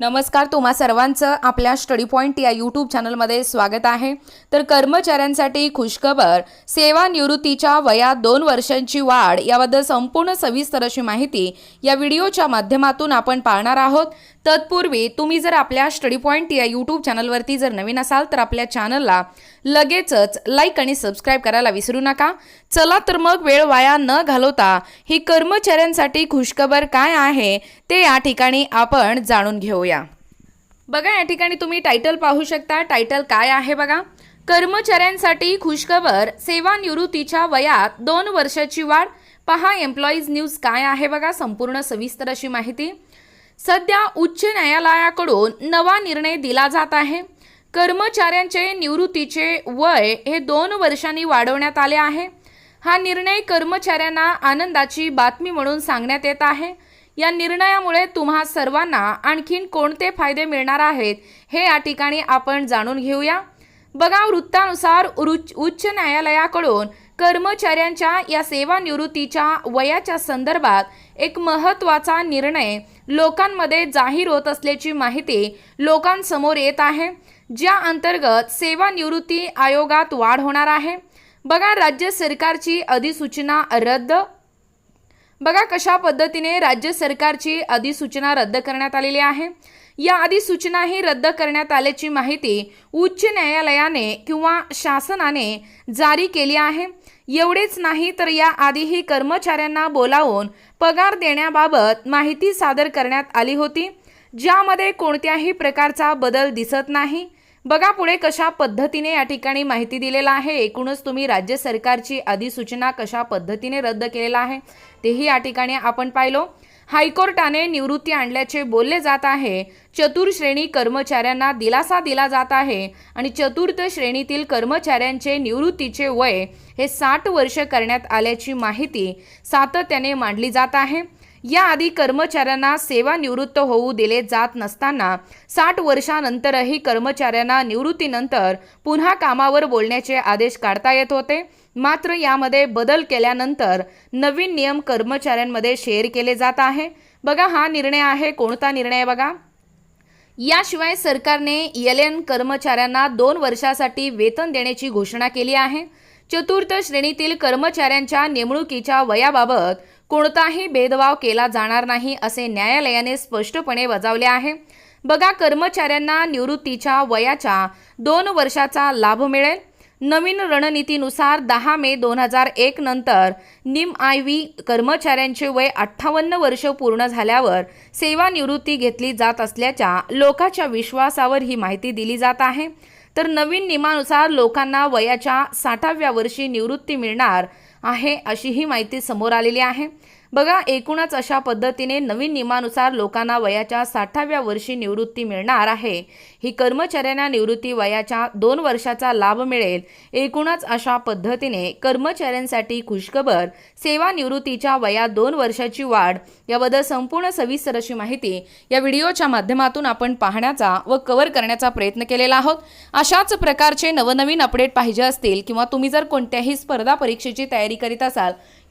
नमस्कार तुम्हा सर्वांचं आपल्या स्टडी पॉईंट या यूट्यूब चॅनलमध्ये स्वागत आहे. तर कर्मचाऱ्यांसाठी खुशखबर सेवानिवृत्तीच्या वयात दोन वर्षांची वाढ याबद्दल संपूर्ण सविस्तर अशी माहिती या व्हिडिओच्या माध्यमातून आपण पाहणार आहोत. तत्पूर्वी तुम्ही जर आपल्या स्टडी पॉईंट या यूट्यूब चॅनलवरती जर नवीन असाल तर आपल्या चॅनलला लगेचच लाईक आणि सबस्क्राईब करायला विसरू नका. चला तर मग वेळ वाया न घालवता ही कर्मचाऱ्यांसाठी खुशखबर काय आहे ते या ठिकाणी आपण जाणून घेऊया. बघा या ठिकाणी तुम्ही टायटल पाहू शकता. टायटल काय आहे बघा? कर्मचाऱ्यांसाठी खुशखबर सेवानिवृत्तीच्या वयात दोन वर्षाची वाढ. पहा एम्प्लॉईज न्यूज काय आहे बघा? संपूर्ण सविस्तर अशी माहिती. सध्या उच्च न्यायालयाकडून नवा निर्णय दिला जात आहे. कर्मचाऱ्यांचे निवृत्तीचे वय हे दोन वर्षांनी वाढवण्यात आले आहे. हा निर्णय कर्मचाऱ्यांना आनंदाची बातमी म्हणून सांगण्यात येत आहे. या निर्णयामुळे तुम्हा सर्वांना आणखीन कोणते फायदे मिळणार आहेत हे या ठिकाणी आपण जाणून घेऊया. बघा वृत्तानुसार उच्च न्यायालयाकडून कर्मचाऱ्यांच्या या सेवानिवृत्तीच्या वयाच्या संदर्भात एक महत्त्वाचा निर्णय लोकांमध्ये जाहीर होत असल्याची माहिती लोकांसमोर येत आहे ज्या अंतर्गत सेवानिवृत्ती आयोगात वाढ होणार आहे. बघा राज्य सरकारची अधिसूचना रद्द बघा कशा पद्धतीने राज्य सरकारची अधिसूचना रद्द करण्यात आलेली आहे. या अधिसूचनाही रद्द करण्यात आल्याची माहिती उच्च न्यायालयाने किंवा शासनाने जारी केली आहे. एवढेच नाही तर या आधीही कर्मचाऱ्यांना बोलावून पगार देण्याबाबत माहिती सादर करण्यात आली होती. ज्यामध्ये कोणत्याही प्रकारचा बदल दिसत नाही. बघा पुढे कशा पद्धतीने या ठिकाणी माहिती दिलेला आहे. एकूणच तुम्ही राज्य सरकारची अधिसूचना कशा पद्धतीने रद्द केलेला आहे तेही या ठिकाणी आपण पाहिलो. हायकोर्टाने निवृत्ती आणल्याचे बोलले जात आहे. चतुर्श्रेणी कर्मचाऱ्यांना दिलासा दिला जात आहे आणि चतुर्थ श्रेणीतील कर्मचाऱ्यांचे निवृत्तीचे वय हे साठ वर्ष करण्यात आल्याची माहिती सातत्याने मांडली जात आहे. याआधी कर्मचाऱ्यांना सेवानिवृत्त होऊ दिले जात नसताना साठ वर्षानंतरही कर्मचाऱ्यांना निवृत्तीनंतर पुन्हा कामावर बोलण्याचे आदेश काढता येत होते. मात्र यामध्ये बदल केल्यानंतर नवीन नियम कर्मचाऱ्यांमध्ये शेअर केले जात आहे. बघा हा निर्णय आहे कोणता निर्णय बघा. याशिवाय सरकारने एल एन कर्मचाऱ्यांना दोन वर्षासाठी वेतन देण्याची घोषणा केली आहे. चतुर्थ श्रेणीतील कर्मचाऱ्यांच्या नेमणुकीच्या वयाबाबत कोणताही भेदभाव केला जाणार नाही असे न्यायालयाने स्पष्टपणे बजावले आहे. बघा कर्मचाऱ्यांना निवृत्तीच्या वयाच्या दोन वर्षाचा लाभ मिळेल. नवीन रणनीतीनुसार दहा मे दोन हजार एक नंतर निम आय व्ही कर्मचाऱ्यांचे वय अठ्ठावन्न वर्ष पूर्ण झाल्यावर सेवानिवृत्ती घेतली जात असल्याच्या लोकाच्या विश्वासावर ही माहिती दिली जात आहे. तर नवीन नियमानुसार लोकांना वयाच्या साठाव्या वर्षी निवृत्ती मिळणार आहे अशी ही माहिती समोर आलेली आहे. बघा एकूणच अशा पद्धतीने नवीन नियमानुसार लोकांना वयाच्या साठाव्या वर्षी निवृत्ती मिळणार आहे. ही कर्मचाऱ्यांना निवृत्ती वयाच्या दोन वर्षाचा लाभ मिळेल. एकूणच अशा पद्धतीने कर्मचाऱ्यांसाठी खुशखबर सेवानिवृत्तीच्या वयात दोन वर्षाची वाढ याबद्दल संपूर्ण सविस्तर अशी माहिती या व्हिडिओच्या माध्यमातून आपण पाहण्याचा व कव्हर करण्याचा प्रयत्न केलेला आहोत. अशाच प्रकारचे नवनवीन अपडेट पाहिजे असतील किंवा तुम्ही जर कोणत्याही स्पर्धा परीक्षेची तयारी करीत असाल